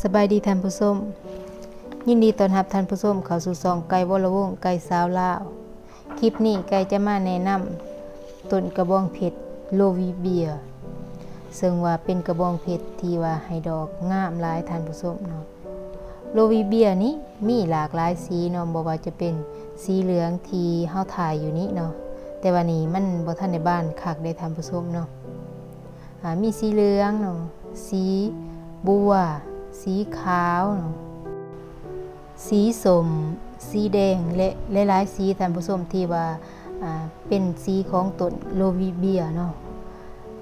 สบายดีท่านผู้ชมยินดีต้อนรับท่านผู้ชมเข้าสู่ซองไก่วรวงไก่สาวลาว คลิปนี้ไก่จะมาแนะนำต้นกระบองเพชรโลวีเบียซึ่งว่าเป็นกระบองเพชรที่ว่าให้ดอกงามหลายท่านผู้ชมเนาะโลวีเบียนี้มีหลากหลายสีเนาะบ่ว่าจะเป็นสีเหลืองที่เฮาถ่ายอยู่นี้เนาะแต่ว่านี้มันบ่ทันในบ้านคักได้ท่านผู้ชมเนาะมีสีเหลืองเนาะสีบัว สีขาวเนาะสีสม สีแดง และหลายๆ สีท่านผู้ชมที่ว่าเป็นสีของต้นโลวิเบียเนาะ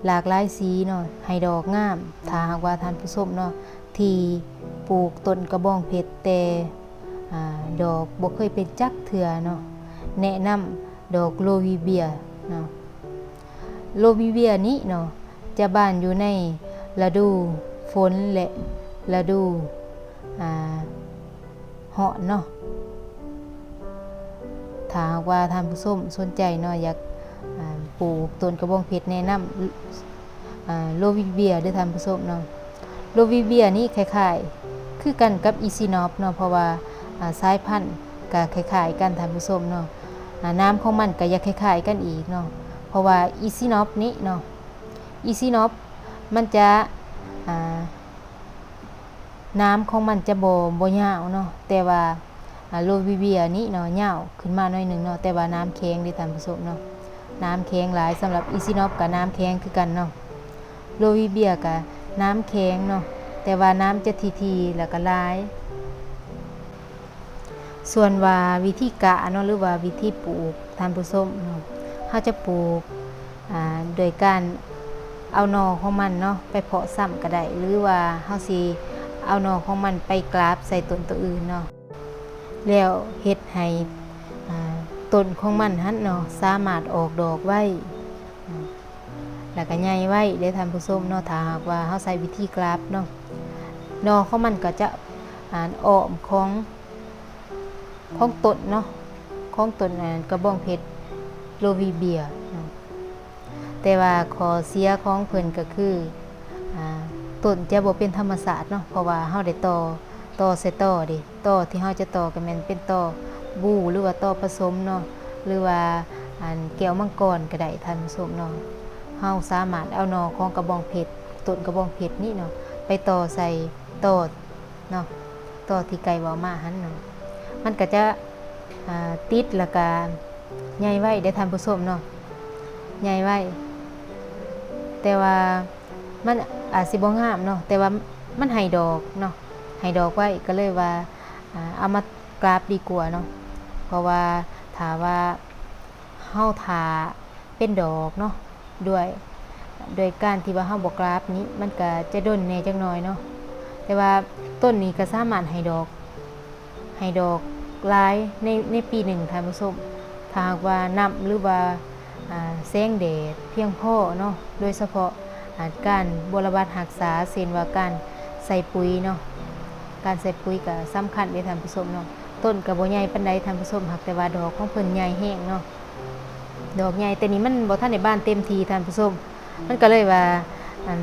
หลากหลายสีเนาะให้ดอกงาม ถ้าหากว่าท่านผู้ชมเนาะที่ปลูกต้นกระบองเพชรแต่อดอกบ่เคยเป็นจักเถื่อเนาะแนะนำดอกโลวิเบียเนาะโลวิเบียนี้เนาะจะบานอยู่ในฤดูฝนและ ฤดูเหาะเนาะถ้าว่าท่านผู้ชมสนใจเนาะอยากปลูกต้นกระบองเพชรแนะนำโลวิเบียด้วยท่านผู้ชมเนาะโลวิเบียนี่คล้ายๆ คือกันกับอีซินอฟเนาะเพราะว่าสายพันธุ์ก็คล้ายๆกันท่านผู้ชมเนาะน้ำของมันก็ยากคล้ายๆกันอีกเนาะเพราะว่าอีซินอฟนี้เนาะอีซีนอฟมันจะ น้ำของมันจะโบโบยาวเนาะแต่ว่าอาโลวิเบียนี้เนาะยาวขึ้นมาหน่อยหนึ่งเนาะแต่ว่าน้ำแข็งดีตามผสมเนาะน้ำแข็งหลายสำหรับอีซีนอฟกับน้ำแข็งคือกันเนาะโลวิเบียกับน้ำแข็งเนาะแต่ว่าน้ำจะทีทีแล้วก็ลาย ส่วนว่าวิธีกะเนาะหรือว่าวิธีปลูกทานผู้ชมเนาะเขาจะปลูกอ่าโดยการเอาหนอของมันเนาะไปเพาะซ้ำก็ได้หรือว่าเฮาสิ เอาหนอของมันไปกราบใส่ต้นตัวอื่นเนาะแล้วเฮ็ดให้ต้นของมันหันเนาะสามารถออกดอกไว้แล้วก็ใหญ่ไว้ได้ทำผู้ชมเนาะถ้าหากว่าเฮาใส่วิธีกราบเนาะหนอของมันก็จะอ่านออมของของต้นเนาะของต้นกระบองเพชรโลวีเบียแต่ว่าขอเสียของเพิ่นก็คืออ่า ต้นจะบ่เป็นธรรมศาสตร์เนาะเพราะว่าเฮาได้ต่อต่อใส่ต่อดิต่อที่เฮาจะต่อก็แม่นเป็นต่อบูหรือว่าต่อผสมเนาะหรือว่าอันแก้วมังกรก็ได้ท่านผู้ชมเนาะเฮาสามารถเอานอของกระบองเพชรต้นกระบองเพชรนี่เนาะไปต่อใส่ต่อเนาะต่อที่ไกลเว้ามาหั่นเนาะมันก็จะอ่าติดแล้วก็ใหญ่ไว้ได้ท่านผู้ชมเนาะใหญ่ไว้แต่ว่า มันอาจสิบ่งามเนาะแต่ว่ามันให้ดอกเนาะให้ดอกไว้ก็เลยว่าเอามากราบดีกว่าเนาะเพราะว่าถาว่าเฮาทาเป็นดอกเนาะด้วยโดยการที่ว่าเฮาบ่กราบนี้มันก็จะด้นแน่จักหน่อยเนาะแต่ว่าต้นนี้ก็สามารถให้ดอกให้ดอกหลายในในปีหนึ่งท่านผู้ชมถ้าหากว่าน้ำหรือว่าอ่าแสงแดดเพียงพอเนาะโดยเฉพาะ อ่าการบรบัดรักษาเช่นว่าการใส่ปุ๋ยเนาะการใส่ปุ๋ยก็สำคัญในทานผู้ชมเนาะต้นก็บ่ใหญ่ปานใดท่านผู้ชมหากแต่ว่าดอกของเพิ่นใหญ่แห้งเนาะดอกใหญ่แต่นี้มันบ่ทันในบ้านเต็มทีท่านผู้ชมมันก็เลยว่าอัน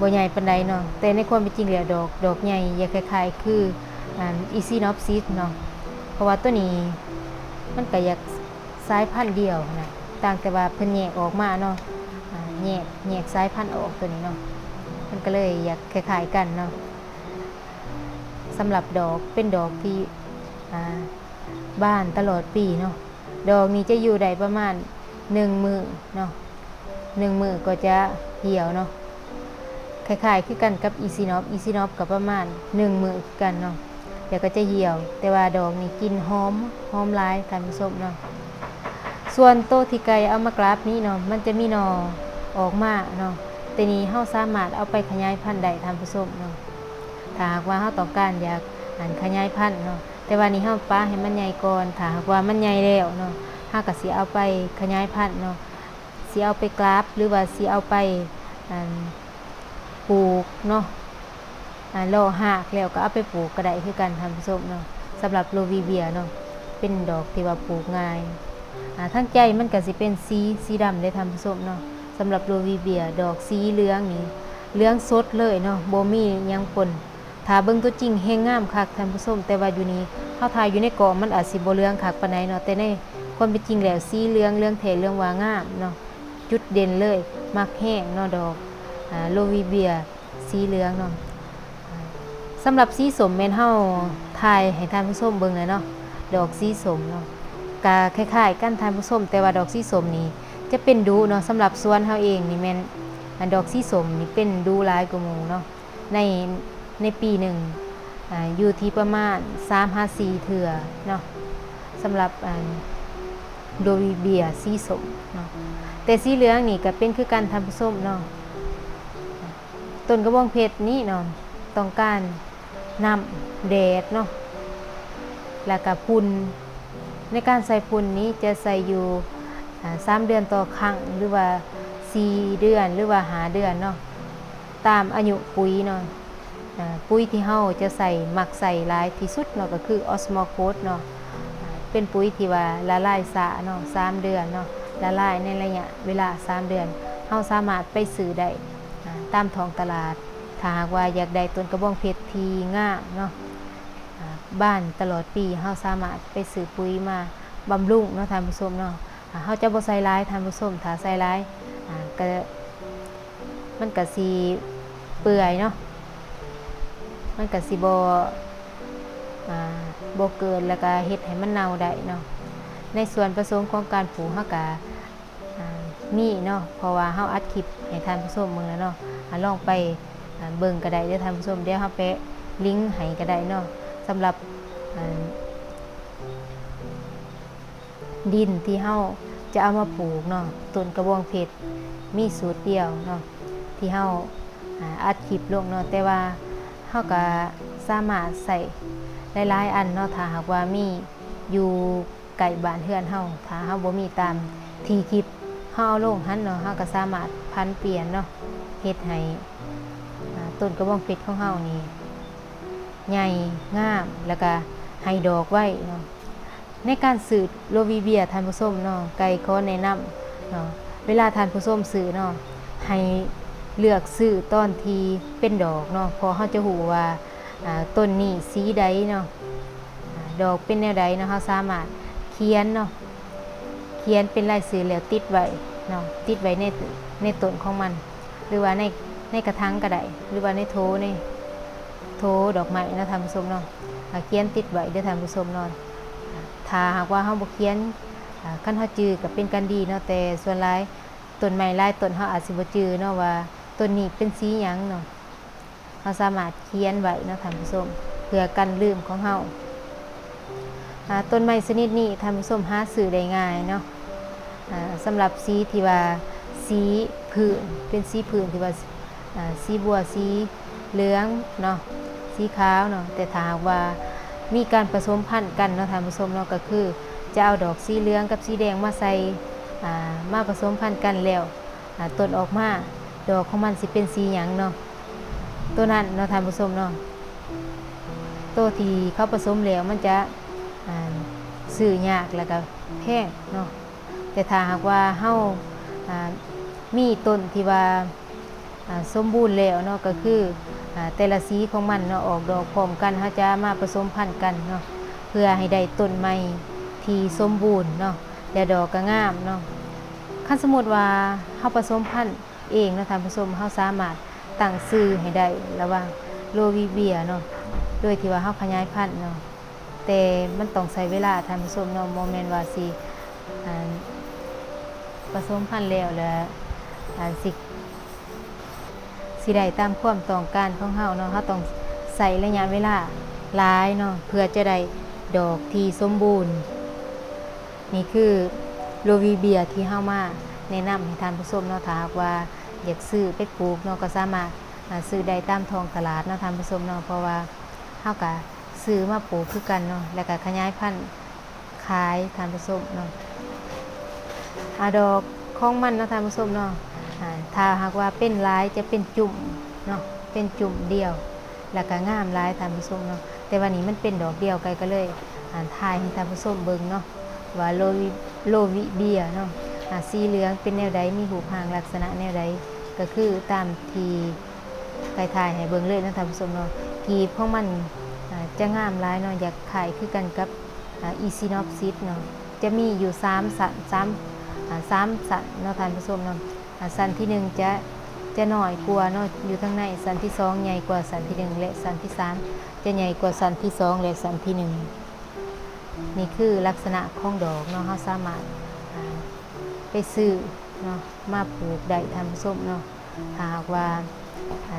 บ่ใหญ่ปานใดเนาะแต่ในความเป็นจริงแล้วดอกดอกใหญ่อย่าคล้ายๆ คืออัน Eocynopsis เนาะเพราะว่าตัวนี้มันก็อยากสายพันธุ์เดียวนะต่างแต่ว่าเพิ่นแยกออกมาเนาะ แยกแยกสายพันธุ์ออกตัวนี้เนาะมันก็เลยอยากคล้ายๆกันเนาะสำหรับดอกเป็นดอกที่บ้านตลอดปีเนาะดอกนี้จะอยู่ได้ประมาณหนึ่งมือเนาะหนึ่งมือก็จะเหี่ยวเนาะคล้ายๆคือกันกับอีซีนอฟอีซีนอฟกับประมาณหนึ่งมือกันเนาะเดี๋ยวก็จะเหี่ยว แต่ว่าดอกนี้กลินหอมหอมลายท่านผู้ชมเนาะส่วนโตที่ไกเอามากราบนี้เนาะมันจะมีหนอ ออกมาเนาะแต่นี้เฮาสามารถเอาไปขยายพันธุ์ได้ทำผสมเนาะถ้าหากว่าเฮาต้องการอยากอันขยายพันธุ์เนาะแต่ว่านี้เฮาป้าให้มันใหญ่ก่อนถ้าหากว่ามันใหญ่แล้วเนาะเฮาก็สิเอาไปขยายพันธุ์เนาะสิเอาไปกราบหรือว่าสิเอาไปอันปลูกเนาะอ่าล่อหากแล้วก็เอาไปปลูกก็ได้คือกันทำผสมเนาะสำหรับโลวีเบียเนาะเป็นดอกที่ว่าปลูกง่ายอ่าทั้งใจมันก็สิเป็นสีสีดำได้ทำผสมเนาะ สำหรับโรวีเบียดอกสีเหลืองนี่เหลืองสดเลยเนาะโบมียังปนถ้าเบิ่งตัวจริงแฮงงามคักท่านผู้ชมแต่ว่าอยู่นี่เฮาถ่ายอยู่ในกอมันอาจสิบ่เหลืองคักปานใดเนาะแต่ในความเป็นจริงแล้วสีเหลืองเรื่องแท้เรื่องว่างามเนาะจุดเด่นเลย มักแห้งเนาะดอกอ่าโลวีเบียสีเหลืองเนาะสำหรับสีสมแม่นเฮาถ่ายให้ท่านผู้ชมเบิ่งเลยเนาะดอกสีสมเนาะก็คล้ายๆกันท่านผู้ชมแต่ว่าดอกสีสมนี่ จะเป็นดูเนาะสำหรับสวนเฮาเองนี่แม่นอันดอกสีสมนี่เป็นดูหลายกว่าหมู่เนาะในในปีหนึ่งออยู่ที่ประมาณ3-5-4เทื่อเนาะสำหรับโดวีเบียสีสมเนาะแต่สีเหลืองนี่ก็เป็นคือการทำผสมเนาะต้นกระบองเพชรนี่เนาะต้องการน้ำแดดเนาะแล้วก็พุนในการใส่พุนนี้จะใส่อยู่ สามเดือนต่อครั้งหรือว่าสี่เดือนหรือว่าหาเดือนเนาะตามอายุปุ๋ยเนาะปุ๋ยที่เฮาจะใส่หมักใส่หลายที่สุดเนาะก็คือออสโมโคสเนาะเป็นปุ๋ยที่ว่าละลายสะเนาะสามเดือนเนาะละลายในระยะเวลา3เดือนเฮาสามารถไปซื้อได้ตามท้องตลาดถ้าหากว่าอยากได้ต้นกระบองเพชรที่งามเนาะบ้านตลอดปีเฮาสามารถไปซื้อปุ๋ยมาบำรุงเนาะท่านผู้ชมเนาะ เฮาจะบ่ใส่ร้ายท่านผู้ชมถ้าใส่ร้ายอ่าก็มันก็สิเปื่อยเนาะมันก็สิบ่อ่าบ่เกินแล้วก็เฮ็ดให้มันเน่าได้เนาะในส่วนผสมของการปลูกเฮาก็อ่ามีเนาะเพราะว่าเฮาอัดคลิปให้ท่านผู้ชมเบิ่งแล้วเนาะลองไปเบิ่งก็ได้เด้อท่านผู้ชมเดี๋ยวเฮาแปะลิงก์ให้ก็ได้เนาะสำหรับอ่า ดินที่เฮาจะเอามาปลูกเนาะต้นกระบองเพชรมีสูตรเดียวเนาะที่เฮาอ่าอัดคลิปลงเนาะแต่ว่าเฮาก็สามารถใส่หลายๆอันเนาะถ้าหากว่ามีอยู่ไก่บ้านเฮือนเฮาถ้าเฮาบ่มีตามที่คลิปเฮาเอาลงหันเนาะเฮาก็สามารถพันเปลี่ยนเนาะเฮ็ดให้ต้นกระบองเพชรของเฮานี่ใหญ่งามแล้วก็ให้ดอกไว้เนาะ ในการสืบโลวีเบียทานผู้ชมเนาะไก่ขอแนะนำเนาะเวลาทานผู้ชมซื้อเนาะให้เลือกซื้อตอนทีเป็นดอกเนาะพอเฮาจะฮู้ว่าต้นนี้สีใดเนาะดอกเป็นแนวใดเนาะเราสามารถเขียนเนาะเขียนเป็นลายสื่อแล้วติดไว้เนาะติดไว้ในในต้นของมัน หรือว่าในในกระถางก็ไดหรือว่าในโถในโถดอกไม้นะท่านผู้ชมเนาะเขียนติดไว้เด้อท่านผู้ชมเนาะอ่า ถ้าหากว่าเฮาบ่เขียนอ่าคันเฮาจือก็เป็นกันดีเนาะแต่ส่วนหลายต้นไม้หลายต้นเฮาอาจสิบ่จือเนาะว่าต้นนี้เป็นสีหยังเนาะเราสามารถเขียนไว้นะท่านผู้ชมเพื่อกันลืมของเฮาอ่าต้นไม้ชนิดนี้ท่านผู้ชมหาซื้อได้ง่ายเนาะอ่าสำหรับสีที่ว่าสีพื้นเป็นสีพื้นที่ว่าอ่าสีบัวสีเหลืองเนาะสีขาวเนาะแต่ถ้าหากว่า มีการผสมพันธุ์กันเนาะท่านผู้ชมเนาะก็คือ จะเอาดอกสีเหลืองกับสีแดงมาใส่มาผสมพันธุ์กันแล้วต้นออกมาดอกของมันสิเป็นสีหยังเนาะตัวนั้นเนาะท่านผู้ชมเนาะตัวที่เขาผสมแล้วมันจะอ่าซื้อยากแล้วก็แพงเนาะแต่ถ้าหากว่าเฮาอ่ามีต้นที่ว่า สมบูรณ์แล้วเนาะก็คือแต่ละสีของมันเนาะออกดอกพร้อมกันเฮาจะมาผสมพันธุ์กันเนาะเพื่อให้ได้ต้นใหม่ที่สมบูรณ์เนาะและดอกก็งามเนาะคันสมมุติว่าเฮาผสมพันธุ์เองเนาะท่านผู้ชมเฮาสามารถตั้งซื้อให้ได้ระหว่างโลวีเบียเนาะโดยที่ว่าเฮาขยายพันธุ์เนาะแต่มันต้องใช้เวลาท่านผู้ชมเนาะโมเมนต์ว่าสิอ่าผสมพันธุ์แล้วแล้วสิ สิได้ตามความต้องการของเฮาเนาะเฮาต้องใส่ระยะเวลาหลายเนาะเพื่อจะได้ดอกที่สมบูรณ์ นี่คือโลวีเบียที่เฮามาแนะนำให้ท่านผู้ชมเนาะถ้าหากว่าอยากซื้อไปปลูกเนาะก็สามารถอ่าซื้อได้ตามท้องตลาดเนาะท่านผู้ชมเนาะเพราะว่าเฮาก็ซื้อมาปลูกคือกันเนาะแล้วก็ขยายพันธุ์ขายท่านผู้ชมเนาะอาดอกของมันเนาะท่านผู้ชมเนาะ ถ้าหากว่าเป็นลายจะเป็นจุ่มเนาะเป็นจุ่มเดียว แล้วก็งามลายท่านผู้ชมเนาะแต่วันนี้มันเป็นดอกเดียวกันก็เลยอ่านทายให้ทานผู้ชมเบิ่งเนาะว่าโลวิโลวิเบียเนาะสีเหลืองเป็นแนวใดมีหูพางลักษณะแนวใดก็คือตามทีไกทายให้เบิ่งเลยนะท่านผู้ชมเนาะกีบของมันจะงามหลายเนาะอยากขายคือกันกับอีซีนอฟซิสเนาะจะมีอยู่3สัน3อ่าสามสันเนาะท่านผู้ชมเนาะ สันที่หนึ่งจะจะน้อยกว่าเนาะอยู่ทางในสันที่สองใหญ่กว่าสันที่หนึ่งและสันที่สามจะใหญ่กว่าสันที่สองและสันที่หนึ่งนี่คือลักษณะของดอกเนาะเราสามารถไปซื้อเนาะมาปลูกได้ท่านผู้มเนาะถาหากว่า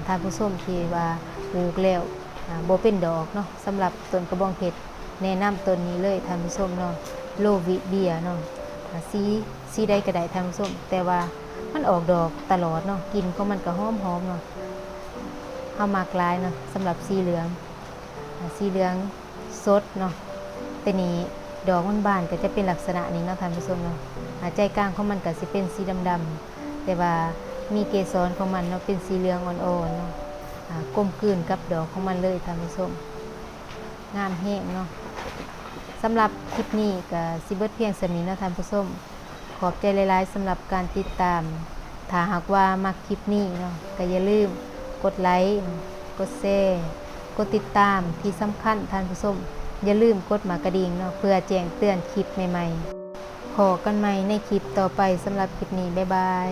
ท่านผู้ชมที่ว่าปลูกแล้วอ่าบ่เป็นดอกเนาะสำหรับต้นกระบองเพชรแนะนำต้นนี้เลยท่านผู้มเนาะโลวิเบียเนาะสีสีใดก็ได้ท่านผู้มแต่ว่า มันออกดอกตลอดเนาะกินของมันก็หอมหอมเนาะเฮามากลายเนาะสำหรับสีเหลือง สีเหลืองสดเนาะแต่นี้ดอกมันบานก็จะเป็นลักษณะนี้เนาะท่านผู้ชมเนาะใจกลางของมันก็สิเป็นสีดำๆแต่ว่ามีเกสรของมันเนาะเป็นสีเหลืองอ่อนๆเนาะกลมกลืนกับดอกของมันเลยท่านผู้ชมงามแห้งเนาะสำหรับคลิปนี้ก็สิเบิดเพียงสนีเนาะท่านผู้ชม ขอบใจหลายๆสำหรับการติดตาม ถ้าหากว่ามักคลิปนี้เนาะก็อย่าลืมกดไลค์กดแชร์กดติดตามที่สำคัญท่านผู้ชมอย่าลืมกดหมากระดิ่งเนาะเพื่อแจ้งเตือนคลิปใหม่ๆขอกันใหม่ในคลิปต่อไปสำหรับคลิปนี้บ๊ายบาย